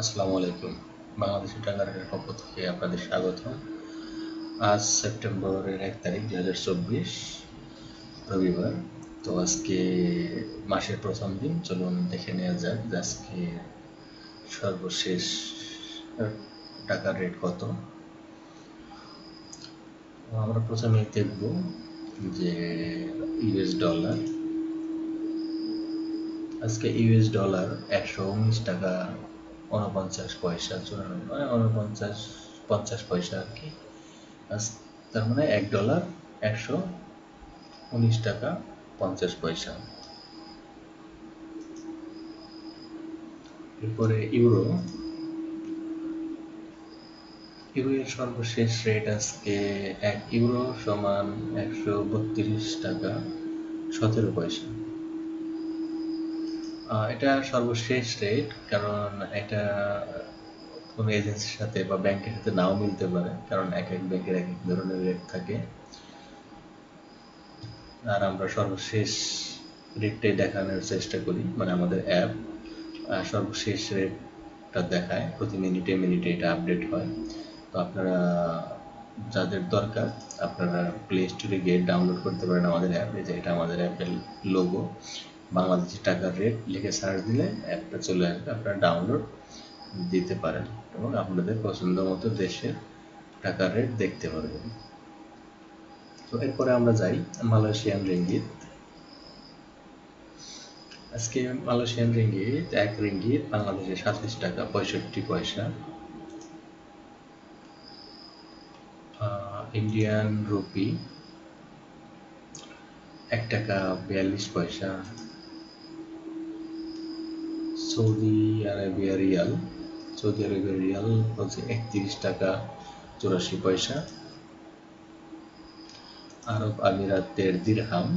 আসসালামু আলাইকুম। বাংলাদেশি টাকার পক্ষ থেকে আপনাদের স্বাগত আজ সেপ্টেম্বরের এক তারিখ, দুই হাজার চব্বিশ রবিবার। তো আজকে মাসের প্রথম দিন, চলুন দেখে নেওয়া যাক আজকে সর্বশেষ টাকার রেট কত। আমরা প্রথমে দেখব যে ইউএস ডলার, আজকে ইউএস ডলার একশো উনিশ টাকা উনপঞ্চাশ পয়সা, চুরানব্বই মানে উনপঞ্চাশ পঞ্চাশ পয়সা আর কি। তার মানে এক ডলার একশো উনিশ টাকা পঞ্চাশ পয়সা। এরপরে ইউরো। ইউরো এর সর্বশেষ রেট আজকে এক ইউরো সমান একশো বত্রিশ টাকা, সতেরো পয়সা। এটা সর্বশেষ রেট কারণ এটা কোনো এজেন্সির সাথে বা ব্যাংকের সাথে নাও মিলতে পারে, কারণ এক এক ব্যাংকের এক এক ধরনের রেট থাকে। আর আমরা সর্বশেষ রেটটাই দেখানোর চেষ্টা করি মানে আমাদের অ্যাপ সর্বশেষ রেটটা দেখায়, প্রতি মিনিটে মিনিটে এটা আপডেট হয়। তো আপনারা, যাদের দরকার, আপনারা প্লে স্টোরে গিয়ে ডাউনলোড করতে পারেন আমাদের অ্যাপ যে এটা আমাদের অ্যাপের লোগো বাংলাদেশি টাকার রেট লিখে সার্চ দিলে অ্যাপটা চলে আসবে, আপনারা ডাউনলোড দিতে পারেন এবং আপনাদের পছন্দ মতো দেশের টাকার রেট দেখতে পারবেন। তো এরপরে আমরা যাই মালয়েশিয়ান রিঙ্গিত। আজকে মালয়েশিয়ান রিঙ্গিত, এক রিঙ্গিত, বাংলাদেশে সাতাশ টাকা, পঁয়ষট্টি পয়সা। ইন্ডিয়ান রুপি, এক টাকা, বিয়াল্লিশ পয়সা। Saudi Arabia riyal, Saudi Arabia riyal হচ্ছে একত্রিশ টাকা চুরাশি পয়সা। আরব আমিরাতের দিরহাম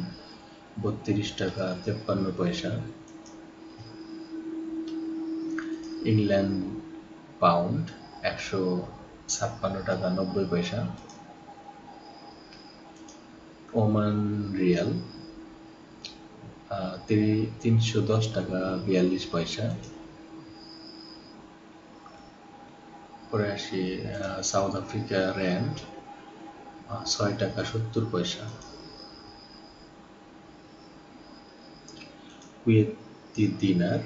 বত্রিশ টাকা তেপ্পান্ন পয়সা। ইংল্যান্ড পাউন্ড একশো ছাপ্পান্ন টাকা নব্বই পয়সা। ওমান রিয়াল তিনশো দশ টাকা বিয়াল্লিশ পয়সা। পরে আসি সাউথ আফ্রিকা র্যান্ড ছয় টাকা সত্তর পয়সা। কুয়েতি দিনার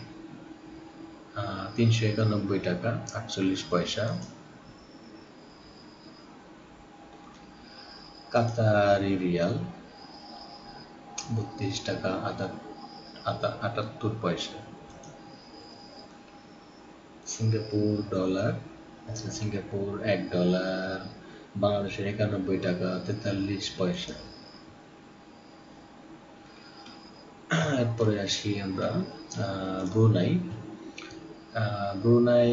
তিনশো একানব্বই টাকা, আটচল্লিশ পয়সা। কাতারি রিয়াল বত্রিশ টাকা আটাত্তর পয়সা। সিঙ্গাপুর ডলার আচ্ছা সিঙ্গাপুর এক ডলার, বাংলাদেশের একানব্বই টাকা তেতাল্লিশ পয়সা। এরপরে আসি আমরা ব্রুনাই। ব্রুনাই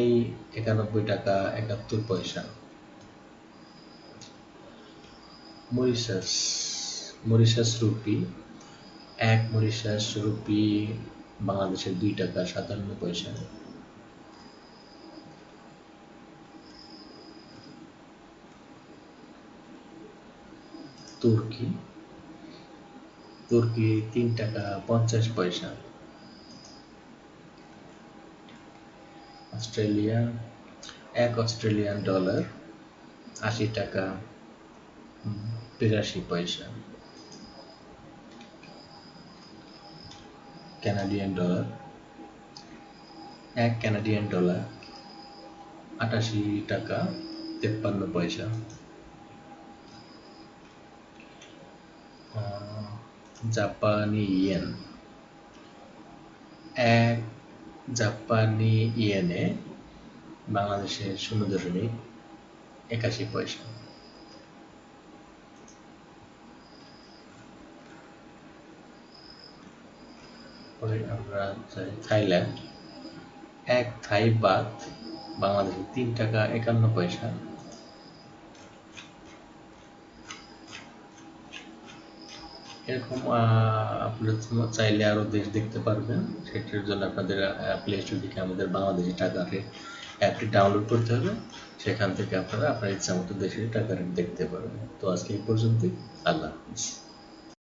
একানব্বই টাকা একাত্তর পয়সা। Mauritius Mauritius rupee. এক মরিশাস রুপি বাংলাদেশের দুই টাকা সাতান্ন পয়সা। তুর্কি। তুর্কি তিন টাকা পঞ্চাশ পয়সা। অস্ট্রেলিয়া, এক অস্ট্রেলিয়ান ডলার আশি টাকা বিরাশি পয়সা। ক্যানাডিয়ান ডলার এক ক্যানাডিয়ান ডলার আটাশি টাকা, তেপ্পান্ন পয়সা। জাপানি ইয়েন। এক জাপানি ইয়েনে বাংলাদেশের শূন্য দশমিক একাশি পয়সা। পরে আমরা যাই থাইল্যান্ড। এক থাই বাত বাংলাদেশে তিন টাকা একান্ন পয়সা। এরকম আপনারা চাইলে আরও দেশ দেখতে পারবেন। সেটার জন্য আপনাদের প্লে স্টোর থেকে আমাদের বাংলাদেশি টাকা অ্যাপটি ডাউনলোড করতে হবে। সেখান থেকে আপনারা আপনার ইচ্ছা মতো দেশের টাকা রেট দেখতে পারবেন। তো আজকে এই পর্যন্তই। আল্লাহ হাফিজ।